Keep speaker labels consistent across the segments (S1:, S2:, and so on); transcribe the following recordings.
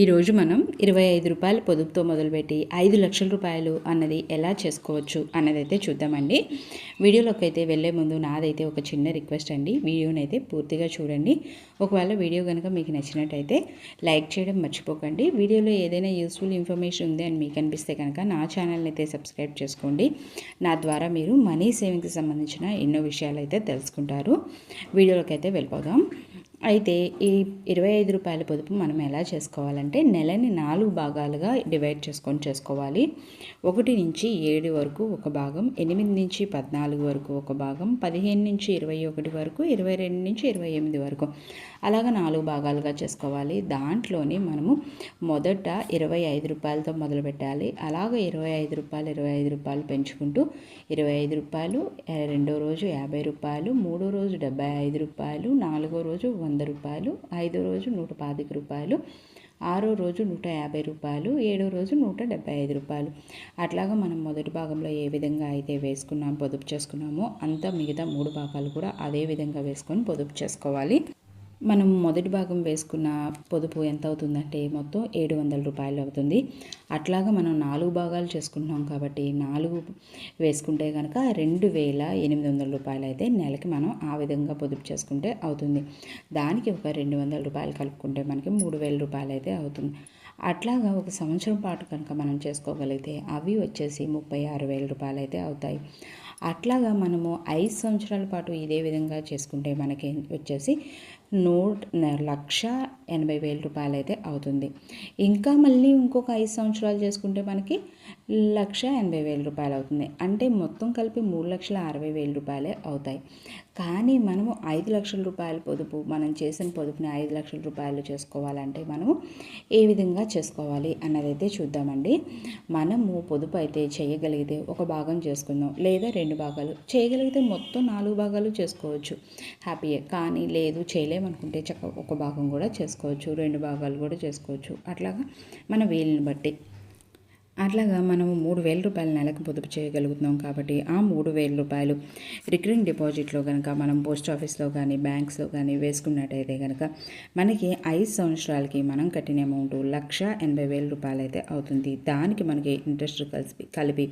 S1: ఈరోజు మనం ఇరవై ఐదు రూపాయల పొదుపుతో మొదలుపెట్టి ఐదు లక్షల రూపాయలు అన్నది ఎలా చేసుకోవచ్చు అన్నది అయితే చూద్దామండి. వీడియోలోకి అయితే వెళ్ళే ముందు నాదైతే ఒక చిన్న రిక్వెస్ట్ అండి. వీడియోని అయితే పూర్తిగా చూడండి. ఒకవేళ వీడియో కనుక మీకు నచ్చినట్టయితే లైక్ చేయడం మర్చిపోకండి. వీడియోలో ఏదైనా యూస్ఫుల్ ఇన్ఫర్మేషన్ ఉంది అని మీకు అనిపిస్తే కనుక నా ఛానల్ని అయితే సబ్స్క్రైబ్ చేసుకోండి. నా ద్వారా మీరు మనీ సేవింగ్కి సంబంధించిన ఎన్నో విషయాలు అయితే తెలుసుకుంటారు. వీడియోలోకి అయితే వెళ్ళిపోదాం. అయితే ఈ ఇరవై ఐదు రూపాయల పొదుపు మనం ఎలా చేసుకోవాలంటే నెలని నాలుగు భాగాలుగా డివైడ్ చేసుకొని చేసుకోవాలి. ఒకటి నుంచి ఏడు వరకు ఒక భాగం ఎనిమిది నుంచి పద్నాలుగు వరకు ఒక భాగం పదిహేను నుంచి ఇరవై ఒకటి వరకు ఇరవై రెండు నుంచి ఇరవై ఎనిమిది వరకు. అలాగ నాలుగు భాగాలుగా చేసుకోవాలి. దాంట్లోని మనము మొదట ఇరవై ఐదు రూపాయలతో మొదలు పెట్టాలి. అలాగ ఇరవై ఐదు రూపాయలు ఇరవై ఐదు రూపాయలు పెంచుకుంటూ ఇరవై ఐదు రూపాయలు రెండో రోజు యాభై రూపాయలు మూడో రోజు డెబ్బై ఐదు రూపాయలు నాలుగో రోజు వంద వంద రూపాయలు ఐదో రోజు నూట పాతిక రూపాయలు ఆరో రోజు నూట యాభై రూపాయలు ఏడో రోజు నూట డెబ్బై ఐదు రూపాయలు. అట్లాగా మనం మొదటి భాగంలో ఏ విధంగా అయితే వేసుకున్నాం పొదుపు చేసుకున్నామో అంత మిగతా మూడు భాగాలు కూడా అదే విధంగా వేసుకొని పొదుపు చేసుకోవాలి. మనం మొదటి భాగం వేసుకున్న పొదుపు ఎంత అవుతుందంటే మొత్తం ఏడు వందల రూపాయలు అవుతుంది. అట్లాగా మనం నాలుగు భాగాలు చేసుకుంటున్నాం కాబట్టి నాలుగు వేసుకుంటే కనుక రెండు వేల ఎనిమిది వందల రూపాయలు అయితే నెలకి మనం ఆ విధంగా పొదుపు చేసుకుంటే అవుతుంది. దానికి ఒక రెండు వందల రూపాయలు కలుపుకుంటే మనకి మూడు వేల రూపాయలు అయితే అవుతుంది. అట్లాగా ఒక సంవత్సరం పాటు కనుక మనం చేసుకోగలిగితే అవి వచ్చేసి ముప్పై ఆరు వేల రూపాయలు అయితే అవుతాయి. అట్లాగా మనము ఐదు సంవత్సరాల పాటు ఇదే విధంగా చేసుకుంటే మనకి వచ్చేసి నూట లక్ష ఎనభై వేల రూపాయలు అయితే అవుతుంది. ఇంకా మళ్ళీ ఇంకొక ఐదు సంవత్సరాలు చేసుకుంటే మనకి లక్ష ఎనభై వేల రూపాయలు అవుతుంది. అంటే మొత్తం కలిపి మూడు లక్షల అరవై వేల రూపాయలే అవుతాయి. కానీ మనము ఐదు లక్షల రూపాయల పొదుపు మనం చేసిన పొదుపుని ఐదు లక్షల రూపాయలు చేసుకోవాలంటే మనము ఏ విధంగా చేసుకోవాలి అన్నదైతే చూద్దామండి. మనము పొదుపు అయితే చేయగలిగితే ఒక భాగం చేసుకుందాం. లేదా రెండు భాగాలు. చేయగలిగితే మొత్తం నాలుగు భాగాలు చేసుకోవచ్చు. హ్యాపీయే. కానీ లేదు చేయలేమనుకుంటే చక్క ఒక భాగం కూడా చేసుకోవచ్చు. రెండు భాగాలు కూడా చేసుకోవచ్చు. అట్లాగా మన వీలుని బట్టి. అట్లాగా మనము మూడు వేల రూపాయల నెలకు పొదుపు చేయగలుగుతున్నాం కాబట్టి ఆ మూడు వేల రూపాయలు రికరింగ్ డిపాజిట్లో కనుక మనం పోస్ట్ ఆఫీస్లో కానీ బ్యాంక్స్లో కానీ వేసుకున్నట్టయితే కనుక మనకి ఐదు సంవత్సరాలకి మనం కట్టిన అమౌంట్ లక్ష ఎనభై వేల రూపాయలు అయితే అవుతుంది. దానికి మనకి ఇంట్రెస్ట్ కలిపి కలిపి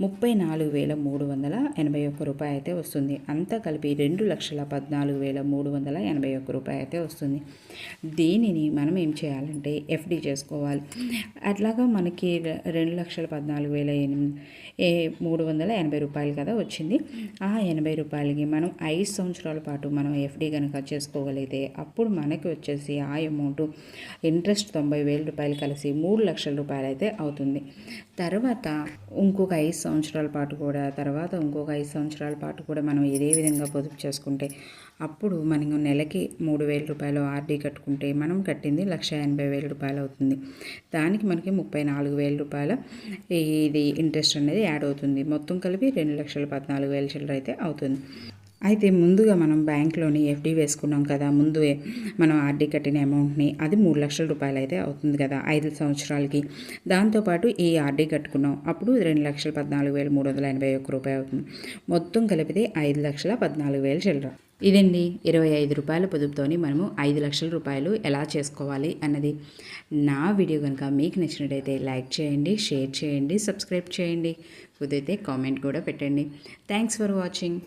S1: ముప్పై నాలుగు వేల మూడు వందల ఎనభై ఒక్క రూపాయి అయితే వస్తుంది. అంతా కలిపి రెండు లక్షల పద్నాలుగు వేల మూడు వందల ఎనభై ఒక్క రూపాయి అయితే వస్తుంది. దీనిని మనం ఏం చేయాలంటే ఎఫ్డి చేసుకోవాలి. అట్లాగా మనకి రెండు లక్షల పద్నాలుగు వేల ఎనిమిది ఏ మూడు వందల ఎనభై రూపాయలు కదా వచ్చింది. ఆ ఎనభై రూపాయలకి మనం ఐదు సంవత్సరాల పాటు మనం ఎఫ్డి కనుక చేసుకోగలిగితే అప్పుడు మనకి వచ్చేసి ఆ అమౌంట్ ఇంట్రెస్ట్ తొంభై వేల రూపాయలు కలిసి మూడు లక్షల రూపాయలు అయితే అవుతుంది. తర్వాత ఇంకొక ఐదు సంవత్సరాల పాటు కూడా తర్వాత ఇంకొక ఐదు సంవత్సరాల పాటు కూడా మనం ఇదే విధంగా పొదుపు చేసుకుంటే అప్పుడు మనం నెలకి మూడు వేల రూపాయలు ఆర్డీ కట్టుకుంటే మనం కట్టింది లక్ష ఎనభై వేల రూపాయలు అవుతుంది. దానికి మనకి ముప్పై నాలుగు వేల రూపాయల ఇది ఇంట్రెస్ట్ అనేది యాడ్ అవుతుంది. మొత్తం కలిపి రెండు లక్షల పద్నాలుగు వేల చిల్లర అయితే అవుతుంది. అయితే ముందుగా మనం బ్యాంక్లోని ఎఫ్డీ వేసుకున్నాం కదా ముందు మనం ఆర్డీ కట్టిన అమౌంట్ని అది మూడు లక్షల రూపాయలు అయితే అవుతుంది కదా ఐదు సంవత్సరాలకి. దాంతోపాటు ఈ ఆర్డీ కట్టుకున్నాం. అప్పుడు రెండు లక్షల పద్నాలుగు వేల మూడు వందల ఎనభై ఒక్క రూపాయలు అవుతుంది. మొత్తం కలిపితే ఐదు లక్షల పద్నాలుగు వేలు చిల్లర. ఇదండి ఇరవై ఐదు రూపాయల పొదుపుతోని మనము ఐదు లక్షల రూపాయలు ఎలా చేసుకోవాలి అన్నది. నా వీడియో కనుక మీకు నచ్చినట్టయితే లైక్ చేయండి షేర్ చేయండి సబ్స్క్రైబ్ చేయండి. కుదిరితే కామెంట్ కూడా పెట్టండి. Thanks for watching.